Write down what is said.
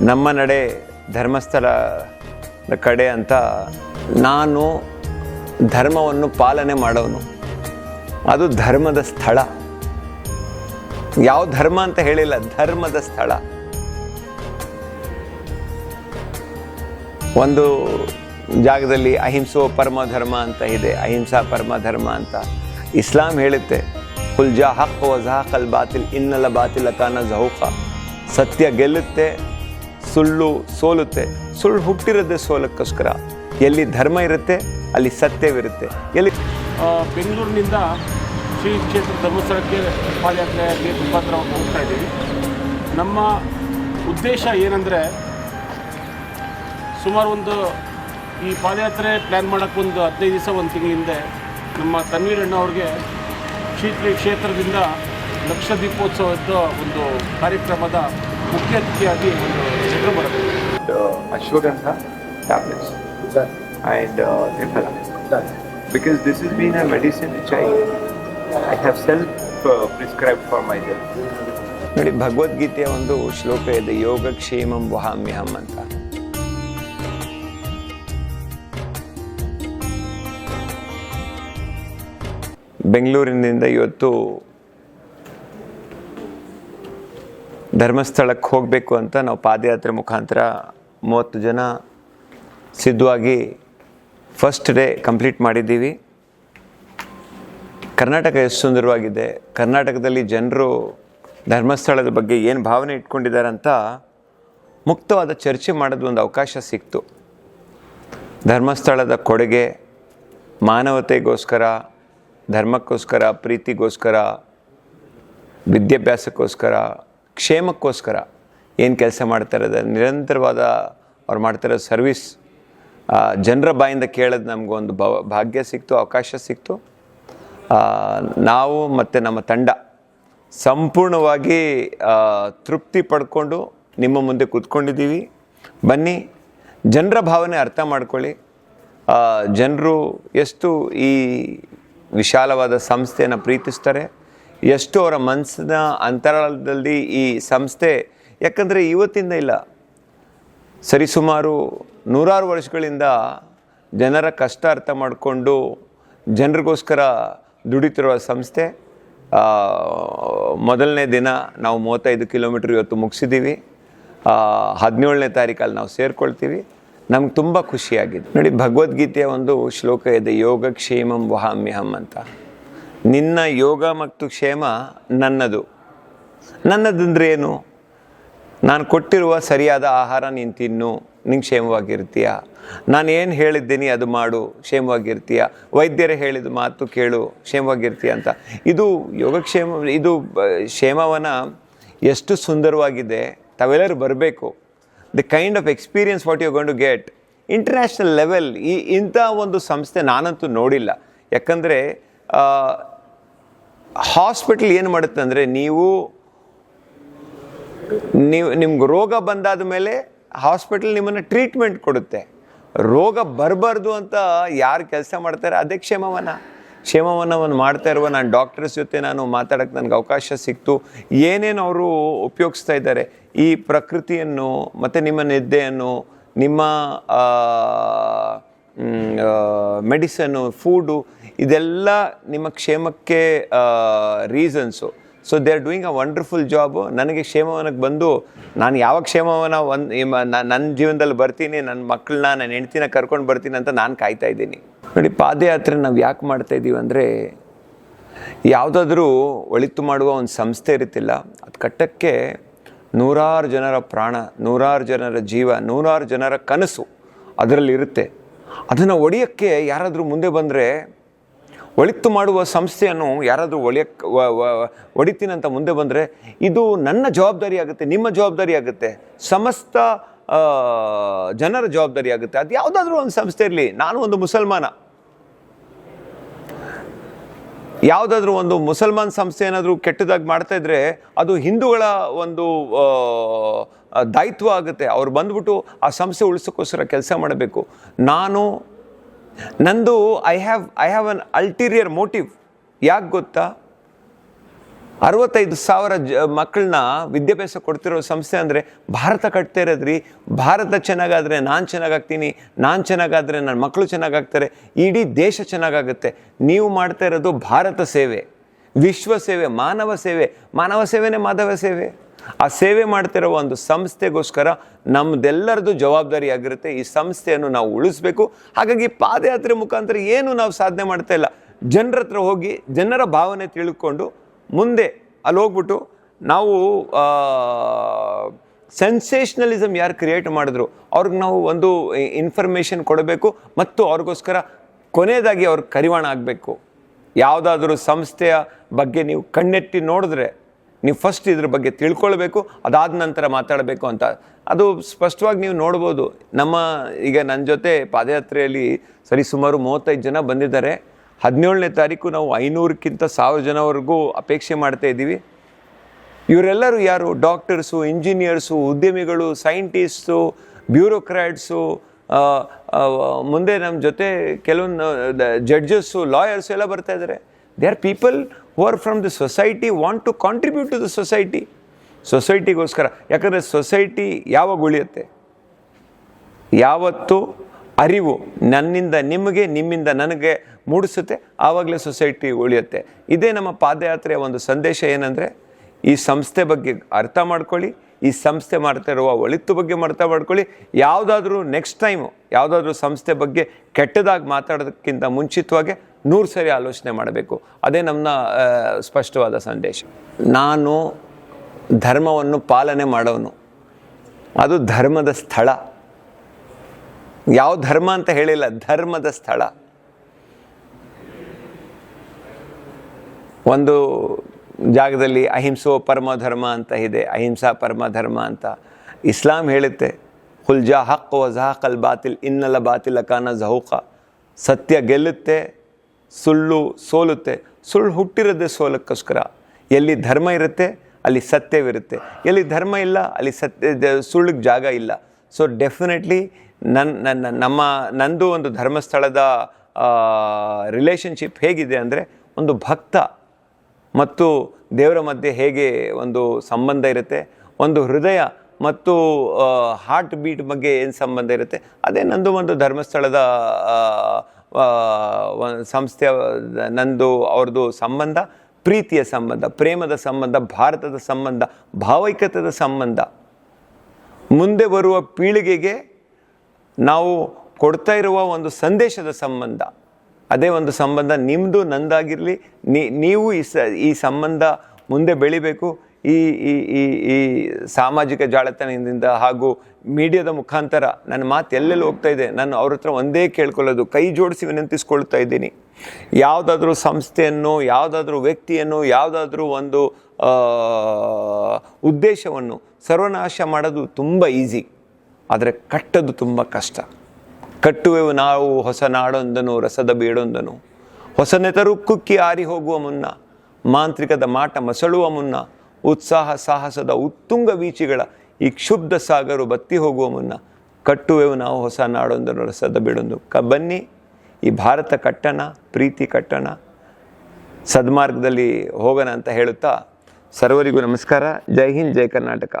ನಮ್ಮ ನಡೆ ಧರ್ಮಸ್ಥಳದ ಕಡೆ ಅಂತ ನಾನು ಧರ್ಮವನ್ನು ಪಾಲನೆ ಮಾಡೋನು. ಅದು ಧರ್ಮದ ಸ್ಥಳ. ಯಾವ ಧರ್ಮ ಅಂತ ಹೇಳಿಲ್ಲ, ಧರ್ಮದ ಸ್ಥಳ. ಒಂದು ಜಾಗದಲ್ಲಿ ಅಹಿಂಸೋ ಪರಮ ಧರ್ಮ ಅಂತ ಇದೆ, ಅಹಿಂಸಾ ಪರಮ ಧರ್ಮ ಅಂತ. ಇಸ್ಲಾಂ ಹೇಳುತ್ತೆ ಕುಲ್ಜಾ ಹಕ್ ಅಲ್ ಬಾತಿಲ್ ಇನ್ನಲ್ಲ ಬಾತಿಲ್ ಕಾನ ಜಹೂಕ. ಸತ್ಯ ಗೆಲ್ಲುತ್ತೆ ಸುಳ್ಳು ಸೋಲುತ್ತೆ, ಸುಳ್ಳು ಹುಟ್ಟಿರೋದೇ ಸೋಲಕ್ಕೋಸ್ಕರ. ಎಲ್ಲಿ ಧರ್ಮ ಇರುತ್ತೆ, ಅಲ್ಲಿ ಸತ್ಯವಿರುತ್ತೆ. ಎಲ್ಲಿ ಬೆಂಗಳೂರಿನಿಂದ ಶ್ರೀ ಕ್ಷೇತ್ರ ಧರ್ಮಸ್ಥಳಕ್ಕೆ ಪಾದಯಾತ್ರೆ ಮುಖಾಂತರ ಹೋಗ್ತಾ ಇದ್ದೀವಿ. ನಮ್ಮ ಉದ್ದೇಶ ಏನಂದರೆ ಸುಮಾರು ಒಂದು ಈ ಪಾದಯಾತ್ರೆ ಪ್ಲ್ಯಾನ್ ಮಾಡೋಕ್ಕೆ ಒಂದು ಹದಿನೈದು ದಿವಸ, ಒಂದು ತಿಂಗಳ ಹಿಂದೆ ನಮ್ಮ ತನ್ವೀರಣ್ಣ ಅವ್ರಿಗೆ ಶ್ರೀ ಕ್ಷೇತ್ರದಿಂದ ಲಕ್ಷ ದೀಪೋತ್ಸವದ ಒಂದು ಕಾರ್ಯಕ್ರಮದ ಮುಖ್ಯ ಅತಿಥಿಯಾಗಿ ಒಂದು ಎಲ್ಲರೂ ಬರುತ್ತೆ. ಅಶೋಕ್ ಅಂತ tablets and ನಿಂಬಲ because this is been a medicine which I have self prescribe for myself ಭಗವದ್ಗೀತೆಯ ಒಂದು ಶ್ಲೋಕ ಇದೆ ಯೋಗಕ್ಷೇಮಂ ಕ್ಷೇಮಂ ಅಂತ. ಬೆಂಗಳೂರಿನಿಂದ ಇವತ್ತು ಧರ್ಮಸ್ಥಳಕ್ಕೆ ಹೋಗಬೇಕು ಅಂತ ನಾವು ಪಾದಯಾತ್ರೆ ಮುಖಾಂತರ ಮೂವತ್ತು ಜನ ಸಿದ್ಧವಾಗಿ ಫಸ್ಟ್ ಡೇ ಕಂಪ್ಲೀಟ್ ಮಾಡಿದ್ದೀವಿ. ಕರ್ನಾಟಕ ಎಷ್ಟು ಸುಂದರವಾಗಿದೆ. ಕರ್ನಾಟಕದಲ್ಲಿ ಜನರು ಧರ್ಮಸ್ಥಳದ ಬಗ್ಗೆ ಏನು ಭಾವನೆ ಇಟ್ಕೊಂಡಿದ್ದಾರೆ ಅಂತ ಮುಕ್ತವಾದ ಚರ್ಚೆ ಮಾಡೋದು ಒಂದು ಅವಕಾಶ ಸಿಕ್ತು. ಧರ್ಮಸ್ಥಳದ ಕೊಡುಗೆ ಮಾನವತೆಗೋಸ್ಕರ, ಧರ್ಮಕ್ಕೋಸ್ಕರ, ಪ್ರೀತಿಗೋಸ್ಕರ, ವಿದ್ಯಾಭ್ಯಾಸಕ್ಕೋಸ್ಕರ ಕ್ಷೇಮಕ್ಕೋಸ್ಕರ ಏನು ಕೆಲಸ ಮಾಡ್ತಾರೆ ನಿರಂತರವಾದ ಅವ್ರು ಮಾಡ್ತಿರೋ ಸರ್ವಿಸ್ ಜನರ ಬಾಯಿಂದ ಕೇಳೋದು ನಮಗೊಂದು ಭವ, ಭಾಗ್ಯ ಸಿಕ್ತು, ಅವಕಾಶ ಸಿಕ್ತು. ನಾವು ಮತ್ತು ನಮ್ಮ ತಂಡ ಸಂಪೂರ್ಣವಾಗಿ ತೃಪ್ತಿ ಪಡ್ಕೊಂಡು ನಿಮ್ಮ ಮುಂದೆ ಕೂತ್ಕೊಂಡಿದ್ದೀವಿ. ಬನ್ನಿ, ಜನರ ಭಾವನೆ ಅರ್ಥ ಮಾಡ್ಕೊಳ್ಳಿ. ಜನರು ಎಷ್ಟು ಈ ವಿಶಾಲವಾದ ಸಂಸ್ಥೆಯನ್ನು ಪ್ರೀತಿಸ್ತಾರೆ. ಎಷ್ಟು ಅವರ ಮನಸ್ಸಿನ ಅಂತರಾಳದಲ್ಲಿ ಈ ಸಂಸ್ಥೆ, ಯಾಕಂದರೆ ಇವತ್ತಿಂದ ಇಲ್ಲ. ಸರಿಸುಮಾರು ನೂರಾರು ವರ್ಷಗಳಿಂದ ಜನರ ಕಷ್ಟ ಅರ್ಥ ಮಾಡಿಕೊಂಡು ಜನರಿಗೋಸ್ಕರ ದುಡಿತಿರುವ ಸಂಸ್ಥೆ. ಮೊದಲನೇ ದಿನ ನಾವು ಮೂವತ್ತೈದು ಕಿಲೋಮೀಟ್ರ್ ಇವತ್ತು ಮುಗಿಸಿದ್ದೀವಿ. ಹದಿನೇಳನೇ ತಾರೀಕಲ್ಲಿ ನಾವು ಸೇರಿಕೊಳ್ತೀವಿ. ನಮ್ಗೆ ತುಂಬ ಖುಷಿಯಾಗಿದೆ. ನೋಡಿ, ಭಗವದ್ಗೀತೆಯ ಒಂದು ಶ್ಲೋಕ ಇದೆ ಯೋಗ ಕ್ಷೇಮಂ ವಹಾಮ್ಯಹಂ ಅಂತ. ನಿನ್ನ ಯೋಗ ಮತ್ತು ಕ್ಷೇಮ ನನ್ನದು. ನನ್ನದಂದ್ರೆ ಏನು? ನಾನು ಕೊಟ್ಟಿರುವ ಸರಿಯಾದ ಆಹಾರ ನೀನು ತಿನ್ನು, ನಿಂಗೆ ಕ್ಷೇಮವಾಗಿರ್ತೀಯ? ನಾನು ಏನು ಹೇಳಿದ್ದೀನಿ ಅದು ಮಾಡು, ಕ್ಷೇಮವಾಗಿರ್ತೀಯ? ವೈದ್ಯರೇ ಹೇಳಿದ ಮಾತು ಕೇಳು, ಕ್ಷೇಮವಾಗಿರ್ತೀಯ ಅಂತ. ಇದು ಯೋಗಕ್ಷೇಮ ಇದು ಕ್ಷೇಮವನ ಎಷ್ಟು ಸುಂದರವಾಗಿದೆ. ತಾವೆಲ್ಲರೂ ಬರಬೇಕು. The kind of experience what you gone to get international level ಈ ಇಂಥ ಒಂದು ಸಂಸ್ಥೆ ನಾನಂತೂ ನೋಡಿಲ್ಲ. ಯಾಕಂದರೆ ಹಾಸ್ಪಿಟ್ಲ್ ಏನು ಮಾಡುತ್ತೆ ಅಂದರೆ ನೀವು ನೀವು, ನಿಮ್ಗೆ ರೋಗ ಬಂದಾದ ಮೇಲೆ ಹಾಸ್ಪಿಟಲ್ ನಿಮ್ಮನ್ನು ಟ್ರೀಟ್ಮೆಂಟ್ ಕೊಡುತ್ತೆ. ರೋಗ ಬರಬಾರ್ದು ಅಂತ ಯಾರು ಕೆಲಸ ಮಾಡ್ತಾರೆ ಅದೇ ಕ್ಷೇಮವನ. ಕ್ಷೇಮವನವನ್ನು ಮಾಡ್ತಾ ಇರುವ ನಾನು ಡಾಕ್ಟರ್ಸ್ ಜೊತೆ ನಾನು ಮಾತಾಡೋಕ್ಕೆ ನನಗೆ ಅವಕಾಶ ಸಿಕ್ತು. ಏನೇನು ಅವರು ಉಪಯೋಗಿಸ್ತಾ ಇದ್ದಾರೆ, ಈ ಪ್ರಕೃತಿಯನ್ನು ಮತ್ತು ನಿಮ್ಮ ನಿದ್ದೆಯನ್ನು, ನಿಮ್ಮ ಮೆಡಿಸನ್ನು, ಫೂಡು ಇದೆಲ್ಲ ನಿಮ್ಮ ಕ್ಷೇಮಕ್ಕೆ reasons so they are doing a wonderful job ನನಗೆ ಕ್ಷೇಮವನಕ್ಕೆ ಬಂದು ನಾನು ಯಾವ ಕ್ಷೇಮವನ ಒಂದು ನನ್ನ ಜೀವನದಲ್ಲಿ ಬರ್ತೀನಿ, ನನ್ನ ಮಕ್ಕಳನ್ನ, ನನ್ನ ಹೆಂಡ್ತಿನ ಕರ್ಕೊಂಡು ಬರ್ತೀನಿ ಅಂತ ನಾನು ಕಾಯ್ತಾ ಇದ್ದೀನಿ. ನೋಡಿ, ಪಾದಯಾತ್ರೆ ನಾವು ಯಾಕೆ ಮಾಡ್ತಾ ಇದ್ದೀವಿ ಅಂದರೆ ಯಾವುದಾದ್ರೂ ಒಳಿತು ಮಾಡುವ ಒಂದು ಸಂಸ್ಥೆ ಇರುತ್ತಿಲ್ಲ. ಅದು ಕಟ್ಟಕ್ಕೆ ನೂರಾರು ಜನರ ಪ್ರಾಣ, ನೂರಾರು ಜನರ ಜೀವ, ನೂರಾರು ಜನರ ಕನಸು ಅದರಲ್ಲಿರುತ್ತೆ ಅದನ್ನು ಒಡೆಯೋಕ್ಕೆ ಯಾರಾದರೂ ಮುಂದೆ ಬಂದರೆ ಒಳಿತು ಮಾಡುವ ಸಂಸ್ಥೆಯನ್ನು ಯಾರಾದರೂ ಒಡೆಯಕ್ಕೆ ಒಡಿತೀನಿ ಅಂತ ಮುಂದೆ ಬಂದರೆ ಇದು ನನ್ನ ಜವಾಬ್ದಾರಿ ಆಗುತ್ತೆ, ನಿಮ್ಮ ಜವಾಬ್ದಾರಿ ಆಗುತ್ತೆ. ಸಮಸ್ತ ಜನರ ಜವಾಬ್ದಾರಿ ಆಗುತ್ತೆ. ಅದು ಯಾವುದಾದ್ರೂ ಒಂದು ಸಂಸ್ಥೆ ಇರಲಿ, ನಾನು ಒಂದು ಮುಸಲ್ಮಾನ. ಯಾವುದಾದ್ರೂ ಒಂದು ಮುಸಲ್ಮಾನ್ ಸಂಸ್ಥೆ ಏನಾದರೂ ಕೆಟ್ಟದಾಗಿ ಮಾಡ್ತಾ ಇದ್ರೆ ಅದು ಹಿಂದೂಗಳ ಒಂದು ದಾಯಿತ್ವ ಆಗುತ್ತೆ. ಅವ್ರು ಬಂದ್ಬಿಟ್ಟು ಆ ಸಂಸ್ಥೆ ಉಳಿಸೋಕ್ಕೋಸ್ಕರ ಕೆಲಸ ಮಾಡಬೇಕು. ನಾನು ನಂದು I have I have an ulterior motive ಯಾಕೆ ಗೊತ್ತಾ? ಅರವತ್ತೈದು ಸಾವಿರ ಜ, ಮಕ್ಕಳನ್ನ ವಿದ್ಯಾಭ್ಯಾಸ ಕೊಡ್ತಿರೋ ಸಂಸ್ಥೆ ಅಂದರೆ ಭಾರತ ಕಟ್ತಾ ಇರೋದ್ರಿ. ಭಾರತ ಚೆನ್ನಾಗಾದರೆ ನಾನು ಚೆನ್ನಾಗಾಗ್ತೀನಿ, ನಾನು ಚೆನ್ನಾಗಾದರೆ ನನ್ನ ಮಕ್ಕಳು ಚೆನ್ನಾಗಾಗ್ತಾರೆ, ಇಡೀ ದೇಶ ಚೆನ್ನಾಗಾಗುತ್ತೆ. ನೀವು ಮಾಡ್ತಾ ಇರೋದು ಭಾರತ ಸೇವೆ. ವಿಶ್ವ ಸೇವೆ, ಮಾನವ ಸೇವೆ. ಮಾನವ ಸೇವೆನೇ ಮಾಧವ ಸೇವೆ. ಆ ಸೇವೆ ಮಾಡ್ತಿರೋ ಒಂದು ಸಂಸ್ಥೆಗೋಸ್ಕರ ನಮ್ಮದೆಲ್ಲರದ್ದು ಜವಾಬ್ದಾರಿ ಆಗಿರುತ್ತೆ ಈ ಸಂಸ್ಥೆಯನ್ನು ನಾವು ಉಳಿಸ್ಬೇಕು. ಹಾಗಾಗಿ ಪಾದಯಾತ್ರೆ ಮುಖಾಂತರ ಏನು ನಾವು ಸಾಧನೆ ಮಾಡ್ತಾ ಇಲ್ಲ. ಜನರ ಹತ್ರ ಹೋಗಿ, ಜನರ ಭಾವನೆ ತಿಳ್ಕೊಂಡು ಮುಂದೆ ಅಲ್ಲಿ ಹೋಗ್ಬಿಟ್ಟು ನಾವು ಸೆನ್ಸೇಷ್ನಲಿಸಮ್ ಯಾರು ಕ್ರಿಯೇಟ್ ಮಾಡಿದ್ರು, ಅವ್ರಿಗೆ ನಾವು ಒಂದು ಇನ್ಫಾರ್ಮೇಷನ್ ಕೊಡಬೇಕು ಮತ್ತು ಅವ್ರಿಗೋಸ್ಕರ ಕೊನೆಯದಾಗಿ ಅವ್ರಿಗೆ ಕರಿವಾಣ ಆಗಬೇಕು. ಯಾವುದಾದ್ರೂ ಸಂಸ್ಥೆಯ ಬಗ್ಗೆ ನೀವು ಕಣ್ಣೆತ್ತಿ ನೋಡಿದ್ರೆ ನೀವು ಫಸ್ಟ್ ಇದ್ರ ಬಗ್ಗೆ ತಿಳ್ಕೊಳ್ಬೇಕು, ಅದಾದ ನಂತರ ಮಾತಾಡಬೇಕು ಅಂತ. ಅದು ಸ್ಪಷ್ಟವಾಗಿ ನೀವು ನೋಡ್ಬೋದು. ನಮ್ಮ ಈಗ ನನ್ನ ಜೊತೆ ಪಾದಯಾತ್ರೆಯಲ್ಲಿ ಸರಿ ಸುಮಾರು ಮೂವತ್ತೈದು ಜನ ಬಂದಿದ್ದಾರೆ. ಹದಿನೇಳನೇ ತಾರೀಕು ನಾವು ಐನೂರಕ್ಕಿಂತ ಸಾವಿರ ಜನವರೆಗೂ ಅಪೇಕ್ಷೆ ಮಾಡ್ತಾ ಇದ್ದೀವಿ. ಇವರೆಲ್ಲರೂ ಯಾರು? ಡಾಕ್ಟರ್ಸು ಇಂಜಿನಿಯರ್ಸು ಉದ್ಯಮಿಗಳು ಸೈಂಟಿಸ್ಟು ಬ್ಯೂರೋಕ್ರಾಟ್ಸು ಮುಂದೆ ನಮ್ಮ ಜೊತೆ ಕೆಲವೊಂದು ಜಡ್ಜಸ್ಸು ಲಾಯರ್ಸು ಎಲ್ಲ ಬರ್ತಾ ಇದ್ದಾರೆ. They are people who are from the society want to contribute to the society ಸೊಸೈಟಿಗೋಸ್ಕರ ಯಾಕಂದರೆ ಸೊಸೈಟಿ ಯಾವಾಗ ಉಳಿಯುತ್ತೆ? ಯಾವತ್ತು ಅರಿವು ನನ್ನಿಂದ ನಿಮಗೆ, ನಿಮ್ಮಿಂದ ನನಗೆ ಮೂಡಿಸುತ್ತೆ, ಆವಾಗಲೇ ಸೊಸೈಟಿ ಉಳಿಯುತ್ತೆ. ಇದೇ ನಮ್ಮ ಪಾದಯಾತ್ರೆಯ ಒಂದು ಸಂದೇಶ ಏನಂದರೆ, ಈ ಸಂಸ್ಥೆ ಬಗ್ಗೆ ಅರ್ಥ ಮಾಡ್ಕೊಳ್ಳಿ, ಈ ಸಂಸ್ಥೆ ಮಾಡ್ತಾ ಇರುವ ಒಳಿತು ಬಗ್ಗೆ ಅರ್ಥ ಮಾಡ್ಕೊಳ್ಳಿ. ಯಾವುದಾದ್ರೂ ನೆಕ್ಸ್ಟ್ ಟೈಮು ಯಾವುದಾದ್ರೂ ಸಂಸ್ಥೆ ಬಗ್ಗೆ ಕೆಟ್ಟದಾಗಿ ಮಾತಾಡೋದಕ್ಕಿಂತ ಮುಂಚಿತವಾಗಿ ನೂರು ಸರಿ ಆಲೋಚನೆ ಮಾಡಬೇಕು. ಅದೇ ನಮ್ಮ ಸ್ಪಷ್ಟವಾದ ಸಂದೇಶ. ನಾನು ಧರ್ಮವನ್ನು ಪಾಲನೆ ಮಾಡೋನು. ಅದು ಧರ್ಮದ ಸ್ಥಳ. ಯಾವ ಧರ್ಮ ಅಂತ ಹೇಳಿಲ್ಲ, ಧರ್ಮದ ಸ್ಥಳ. ಒಂದು ಜಾಗದಲ್ಲಿ ಅಹಿಂಸೋ ಪರಮ ಧರ್ಮ ಅಂತ ಇದೆ, ಅಹಿಂಸಾ ಪರಮ ಧರ್ಮ ಅಂತ. ಇಸ್ಲಾಂ ಹೇಳುತ್ತೆ ಹುಲ್ಜಾ ಹಕ್ ವಜಾಹಕ್ ಅಲ್ ಬಾತಿಲ್ ಇನ್ನಲ್ಲ ಬಾತಿಲ್ ಅಕಾನ ಜಹೂಕ ಸತ್ಯ ಗೆಲ್ಲುತ್ತೆ ಸುಳ್ಳು ಸೋಲುತ್ತೆ. ಸುಳ್ಳು ಹುಟ್ಟಿರೋದೇ ಸೋಲಕ್ಕೋಸ್ಕರ. ಎಲ್ಲಿ ಧರ್ಮ ಇರುತ್ತೆ, ಅಲ್ಲಿ ಸತ್ಯವಿರುತ್ತೆ. ಎಲ್ಲಿ ಧರ್ಮ ಇಲ್ಲ, ಅಲ್ಲಿ ಸತ್ಯ ಸುಳ್ಳಿಗೆ ಜಾಗ ಇಲ್ಲ. ಸೊ ಡೆಫಿನೆಟ್ಲಿ ನನ್ನ ನನ್ನ ನಮ್ಮ, ನಂದು ಒಂದು ಧರ್ಮಸ್ಥಳದ ರಿಲೇಷನ್ಶಿಪ್ ಹೇಗಿದೆ ಅಂದರೆ ಒಂದು ಭಕ್ತ ಮತ್ತು ದೇವರ ಮಧ್ಯೆ ಹೇಗೆ ಒಂದು ಸಂಬಂಧ ಇರುತ್ತೆ, ಒಂದು ಹೃದಯ ಮತ್ತು ಹಾರ್ಟ್ ಬೀಟ್ ಬಗ್ಗೆ ಏನು ಸಂಬಂಧ ಇರುತ್ತೆ, ಅದೇ ನಂದು ಒಂದು ಧರ್ಮಸ್ಥಳದ ಸಂಸ್ಥೆಯ, ನಂದು, ಅವ್ರದ್ದು ಸಂಬಂಧ, ಪ್ರೀತಿಯ ಸಂಬಂಧ, ಪ್ರೇಮದ ಸಂಬಂಧ, ಭಾರತದ ಸಂಬಂಧ, ಭಾವೈಕ್ಯತದ ಸಂಬಂಧ. ಮುಂದೆ ಬರುವ ಪೀಳಿಗೆಗೆ ನಾವು ಕೊಡ್ತಾ ಇರುವ ಒಂದು ಸಂದೇಶದ ಸಂಬಂಧ. ಅದೇ ಒಂದು ಸಂಬಂಧ ನಿಮ್ಮದು ನಂದಾಗಿರಲಿ. ನೀವು ಈ ಈ ಸಂಬಂಧ ಮುಂದೆ ಬೆಳಿಬೇಕು. ಈ ಈ ಈ ಈ ಸಾಮಾಜಿಕ ಜಾಲತಾಣದಿಂದ ಹಾಗೂ ಮೀಡಿಯಾದ ಮುಖಾಂತರ ನನ್ನ ಮಾತು ಎಲ್ಲೆಲ್ಲಿ ಹೋಗ್ತಾ ಇದೆ, ನಾನು ಅವ್ರ ಹತ್ರ ಒಂದೇ ಕೇಳ್ಕೊಳ್ಳೋದು, ಕೈ ಜೋಡಿಸಿ ವಿನಂತಿಸ್ಕೊಳ್ತಾ ಇದ್ದೀನಿ. ಯಾವುದಾದ್ರೂ ಸಂಸ್ಥೆಯನ್ನು, ಯಾವುದಾದ್ರೂ ವ್ಯಕ್ತಿಯನ್ನು, ಯಾವುದಾದ್ರೂ ಒಂದು ಉದ್ದೇಶವನ್ನು ಸರ್ವನಾಶ ಮಾಡೋದು ತುಂಬ ಈಸಿ, ಆದರೆ ಕಟ್ಟೋದು ತುಂಬ ಕಷ್ಟ. ಕಟ್ಟುವೆವು ನಾವು ಹೊಸ ನಾಡೊಂದನು, ರಸದ ಬೇಡೊಂದನು. ಹೊಸ ನೆತರು ಕುಕ್ಕಿ ಆರಿ ಹೋಗುವ ಮುನ್ನ, ಮಾಂತ್ರಿಕದ ಮಾಟ ಮಸಳುವ ಮುನ್ನ ಉತ್ಸಾಹ, ಸಾಹಸದ ಉತ್ತುಂಗ ವೀಚಿಗಳ ಈ ಕ್ಷುಬ್ಧ ಸಾಗರು ಬತ್ತಿ ಹೋಗುವ ಮುನ್ನ ಕಟ್ಟುವೆವು ನಾವು ಹೊಸ ನಾಡೊಂದನ್ನು ರಸದ ಬಿಡೊಂದು. ಕ, ಬನ್ನಿ, ಈ ಭಾರತ ಕಟ್ಟಣ, ಪ್ರೀತಿ ಕಟ್ಟಣ. ಸದ್ಮಾರ್ಗದಲ್ಲಿ ಹೋಗೋಣ ಅಂತ ಹೇಳುತ್ತಾ ಸರ್ವರಿಗೂ ನಮಸ್ಕಾರ. ಜೈ ಹಿಂದ್, ಜೈ ಕರ್ನಾಟಕ.